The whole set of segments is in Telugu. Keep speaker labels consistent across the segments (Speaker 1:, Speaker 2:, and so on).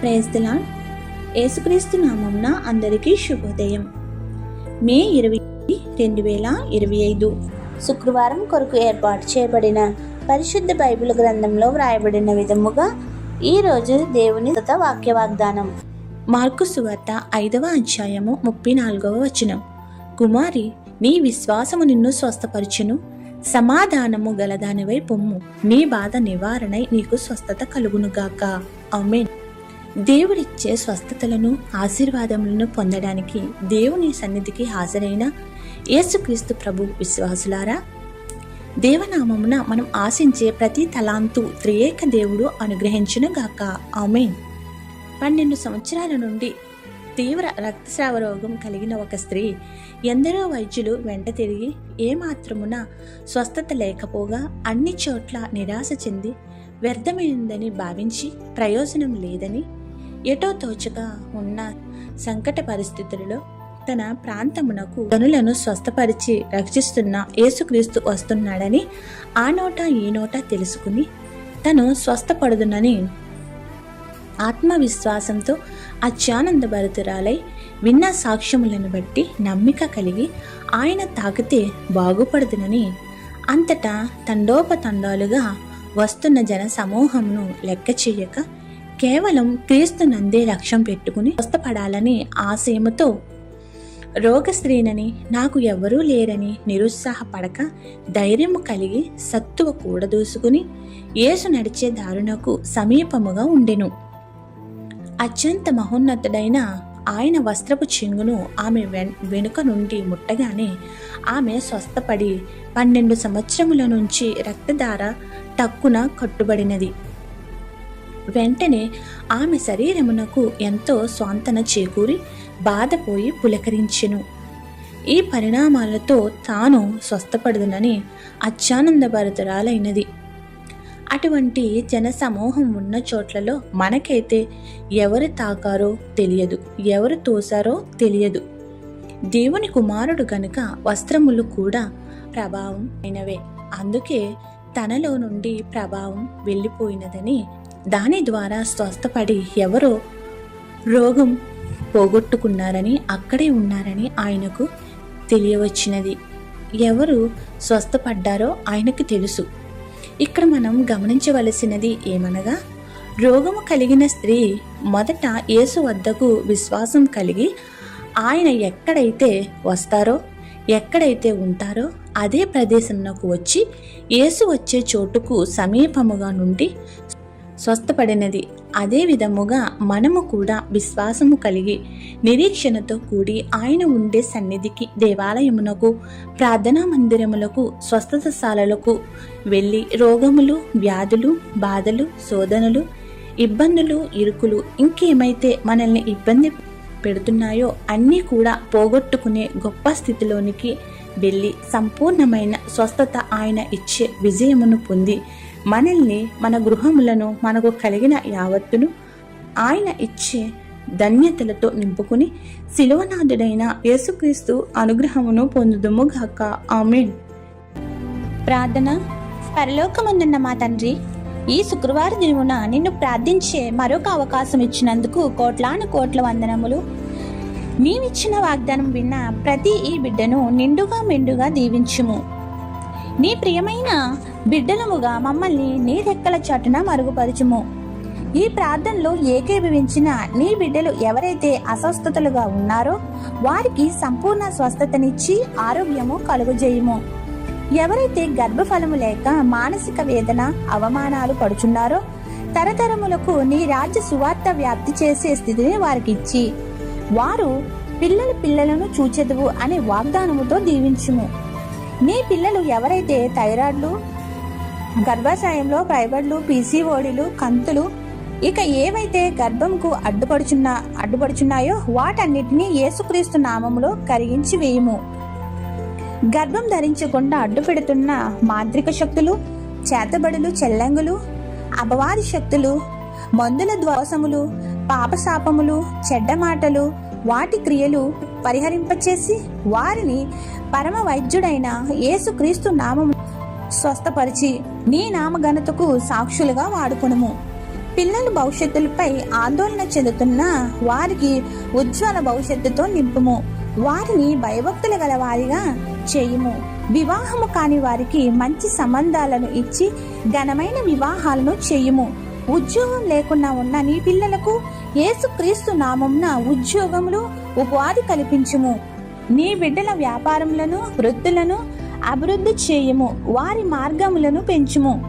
Speaker 1: ప్రేస్తలా యేసుక్రీస్తు నామంన అందరికీ శుభోదయం. మే ఇరవై రెండు వేల ఇరవై ఐదు శుక్రవారం కొరకు ఏర్పాటు చేయబడిన పరిశుద్ధ బైబిల్ గ్రంథంలో వ్రాయబడిన విధముగా ఈరోజు దేవుని గత వాక్య వాగ్దానం. మార్కు సువార్త ఐదవ అధ్యాయము ముప్పై నాలుగవ వచనం. కుమారి నీ విశ్వాసము నిన్ను స్వస్థపరచును. సమాధానము గలదానివై పొమ్ము. నీ బాధ నివారణై నీకు స్వస్థత కలుగునుగాక. ఆమేన్. దేవుడిచ్చే స్వస్థతలను ఆశీర్వాదములను పొందడానికి దేవుని సన్నిధికి హాజరైన యేసుక్రీస్తు ప్రభు విశ్వాసులారా దేవనామమున మనం ఆశించే ప్రతి తలాంతు త్రియేక దేవుడు అనుగ్రహించునుగాక. ఆమేన్. పన్నెండు సంవత్సరాల నుండి తీవ్ర రక్తస్రావ రోగం కలిగిన ఒక స్త్రీ ఎందరో వైద్యులు వెంట తిరిగి ఏమాత్రమున స్వస్థత లేకపోగా అన్ని చోట్ల నిరాశ చెంది వ్యర్థమైందని భావించి ప్రయోజనం లేదని ఎటో తోచగా ఉన్న సంకట పరిస్థితులలో తన ప్రాంతమునకు గనులను స్వస్థపరిచి రక్షిస్తున్న యేసుక్రీస్తు వస్తున్నాడని ఆ నోట ఈ నోట తెలుసుకుని తను స్వస్థపడుదునని ఆత్మవిశ్వాసంతో అత్యానందభరితురాలై విన్న సాక్ష్యములను బట్టి నమ్మిక కలిగి ఆయన తాకితే బాగుపడుదునని అంతటా తండోపతండాలుగా వస్తున్న జన సమూహంను లెక్క చేయక కేవలం క్రీస్తు నందే లక్ష్యం పెట్టుకుని స్వస్థపడాలని ఆశయముతో రోగస్త్రీనని నాకు ఎవరూ లేరని నిరుత్సాహపడక ధైర్యము కలిగి సత్తువ కూడదూసుకుని యేసు నడిచే దారుణకు సమీపముగా ఉండెను. అత్యంత మహోన్నతుడైన ఆయన వస్త్రపు చెంగును ఆమె వెన్ వెనుక నుండి ముట్టగానే ఆమె స్వస్థపడి పన్నెండు సంవత్సరముల నుంచి రక్తధార టక్కున కట్టుబడినది. వెంటనే ఆమె శరీరమునకు ఎంతో స్వాంతన చేకూరి బాధపోయి పులకరించెను. ఈ పరిణామాలతో తాను స్వస్థపడదునని అత్యానందభరితురాలైనది అటువంటి జనసమూహం ఉన్న చోట్లలో మనకైతే ఎవరు తాకారో తెలియదు ఎవరు తోసారో తెలియదు. దేవుని కుమారుడు గనుక వస్త్రములు కూడా ప్రభావం అయినవే. అందుకే తనలో నుండి ప్రభావం వెళ్ళిపోయినదని దాని ద్వారా స్వస్థపడి ఎవరో రోగం పోగొట్టుకున్నారని అక్కడే ఉన్నారని ఆయనకు తెలియవచ్చినది. ఎవరు స్వస్థపడ్డారో ఆయనకు తెలుసు. ఇక్కడ మనం గమనించవలసినది ఏమనగా రోగము కలిగిన స్త్రీ మొదట యేసు వద్దకు విశ్వాసం కలిగి ఆయన ఎక్కడైతే వస్తారో ఎక్కడైతే ఉంటారో అదే ప్రదేశంలోకి వచ్చి యేసు వచ్చే చోటుకు సమీపముగా నుండి స్వస్థపడినది. అదే విధముగా మనము కూడా విశ్వాసము కలిగి నిరీక్షణతో కూడి ఆయన ఉండే సన్నిధికి దేవాలయమునకు ప్రార్థనా మందిరములకు స్వస్థతశాలలకు వెళ్ళి రోగములు వ్యాధులు బాధలు శోధనలు ఇబ్బందులు ఇరుకులు ఇంకేమైతే మనల్ని ఇబ్బంది పెడుతున్నాయో అన్నీ కూడా పోగొట్టుకునే గొప్ప స్థితిలోనికి వెళ్ళి సంపూర్ణమైన స్వస్థత ఆయన ఇచ్చే విజయమును పొంది మనల్ని మన గృహములను మనకు కలిగిన యావత్తును ఆయన ఇచ్చే ధన్యతలతో నింపుకుని శిలువనాథుడైన యేసుక్రీస్తు అనుగ్రహమును పొందుదుము గాక. ఆమెన్. ప్రార్థన. పరలోకమందున్న మా తండ్రి ఈ శుక్రవారం దినమున నిన్ను ప్రార్థించే మరొక అవకాశం ఇచ్చినందుకు కోట్లాను కోట్ల వందనములు. నీవిచ్చిన వాగ్దానం విన్న ప్రతి ఈ బిడ్డను నిండుగా మెండుగా దీవించుము. నీ ప్రియమైన బిడ్డలముగా మమ్మల్ని నీ రెక్కల చాటున మరుగుపరచుము. ఈ ప్రార్థనలో ఏకీభవించిన నీ బిడ్డలు ఎవరైతే అస్వస్థతలుగా ఉన్నారో వారికి సంపూర్ణ స్వస్థతనిచ్చి ఆరోగ్యము కలుగజేయుము. ఎవరైతే గర్భఫలము లేక మానసిక వేదన అవమానాలు పడుచున్నారో తరతరములకు నీ రాజ్య సువార్త వ్యాప్తి చేసే స్థితిని వారికి ఇచ్చి వారు పిల్లల పిల్లలను చూచెదువు అనే వాగ్దానముతో దీవించుము. నీ పిల్లలు ఎవరైతే థైరాయిడ్లు గర్భాశయంలో ఫైబర్లు పీసీఓడిలు కంతులు. ఇక ఏవైతే గర్భంకు అడ్డుపడుచున్న అడ్డుపడుచున్నాయో వాటన్నిటినీ యేసుక్రీస్తు నామములో కరిగించి వేయుము. గర్భం ధరించకుండా అడ్డు పెడుతున్న మాంత్రిక శక్తులు చేతబడులు చెల్లంగులు అపవాది శక్తులు మందుల ద్వోసములు పాపశాపములు చెడ్డ మాటలు వాటి క్రియలు పరిహరింపచేసి వారిని పరమ వైద్యుడైన యేసుక్రీస్తు నామము స్వస్థపరిచి నీ నామఘనతకు సాక్షులుగా వాడుకునుము. పిల్లల భవిష్యత్తులపై ఆందోళన చెందుతున్న వారికి ఉజ్వల భవిష్యత్తుతో నింపుము. వారిని భయభక్తులు గల వారిగా చేయుము. వివాహము కాని వారికి మంచి సంబంధాలను ఇచ్చి ఘనమైన వివాహాలను చేయుము. ఉద్యోగం లేకుండా ఉన్న నీ పిల్లలకు యేసుక్రీస్తు నామంన ఉద్యోగములు ఉపాధి కల్పించుము. నీ బిడ్డల వ్యాపారములను వృత్తులను అభివృద్ధి చేయుము వారి మార్గములను పెంచుము.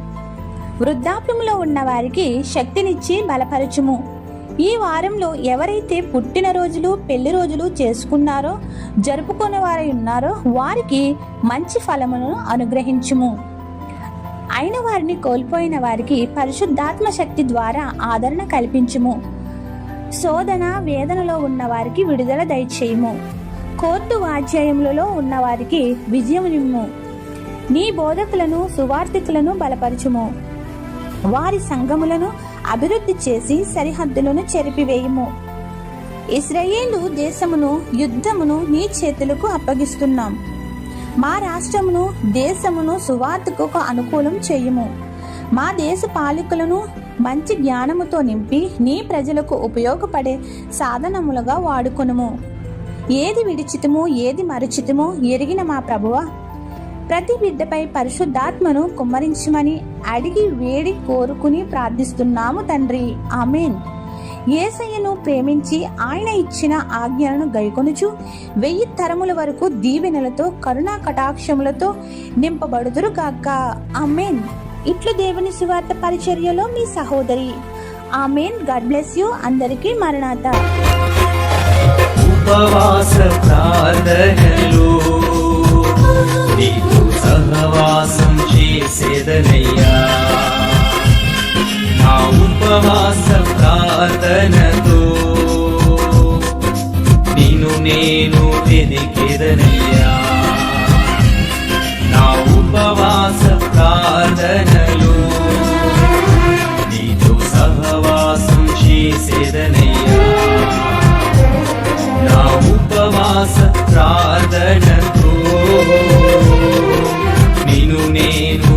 Speaker 1: వృద్ధాప్యములో ఉన్న వారికి శక్తినిచ్చి బలపరచుము. ఈ వారంలో ఎవరైతే పుట్టినరోజులు పెళ్ళి రోజులు చేసుకున్నారో జరుపుకునే వారై ఉన్నారో వారికి మంచి ఫలమును అనుగ్రహించుము. అయిన వారిని కోల్పోయిన వారికి పరిశుద్ధాత్మ శక్తి ద్వారా ఆదరణ కల్పించుము. శోధన వేదనలో ఉన్న వారికి విడుదల దయచేయము. కోర్టు వాధ్యాయములలో ఉన్నవారికి విజయమునిమ్ము. నీ బోధకులను సువార్థికులను బలపరచుము. వారి సంఘములను అభివృద్ధి చేసి సరిహద్దులను చెరిపివేయుము. ఇస్రాయేలు దేశమును యుద్ధమును నీ చేతులకు అప్పగిస్తున్నాం. మా రాష్ట్రమును దేశమును సువార్తకు అనుకూలం చేయుము. మా దేశ పాలకులను మంచి జ్ఞానముతో నింపి నీ ప్రజలకు ఉపయోగపడే సాధనములుగా వాడుకొనుము. ఏది విడిచితము ఏది మరుచితమో ఎరిగిన మా ప్రభువా. ప్రతి బిడ్డపై పరిశుద్ధాత్మను కుమ్మరించమని అడిగి వేడి కోరుకుని ప్రార్థిస్తున్నాము తండ్రి. ఆమెన్. ఏసయ్యను ప్రేమించి ఆయన ఇచ్చిన ఆజ్ఞలను గైకొనుచు వెయ్యి తరముల వరకు దీవెనలతో కరుణా కటాక్షములతో నింపబడుదురు గాక. ఆమెన్. ఇట్లు దేవుని సువార్త పరిచర్యలో మీ సహోదరి. ఆమెన్. God bless you. అందరికీ మరణాత.
Speaker 2: ఉపవాస ప్రార్థనలు నిన్ను